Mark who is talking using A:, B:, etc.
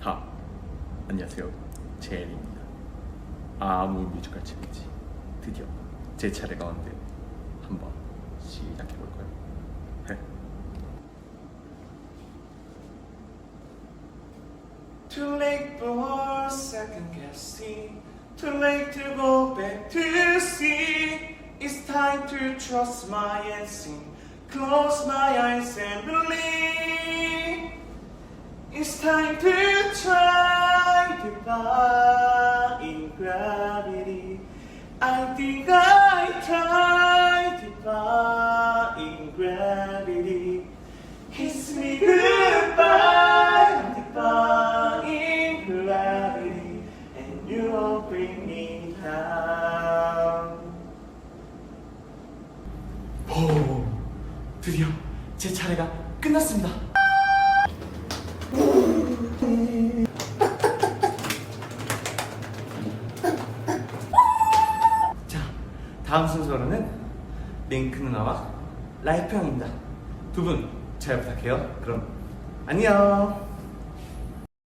A: 하 안녕하세요 제일입니다 아무 뮤지컬 챌린지 드디어 제 차례가 왔는데 한번 시작해 볼까요? 네.
B: Too late for second guessing. Too late to go back to see. It's time to trust my instinct. Close my eyes and believe. It's time to I think I tried defying gravity. Kiss me goodbye, I'm defying gravity, and you won't bring me down. 오, 드디어 제 차례가 끝났습니다. 다음 순서로는 링크 누나와 라이프 형입니다. 두 분 잘 부탁해요. 그럼 안녕.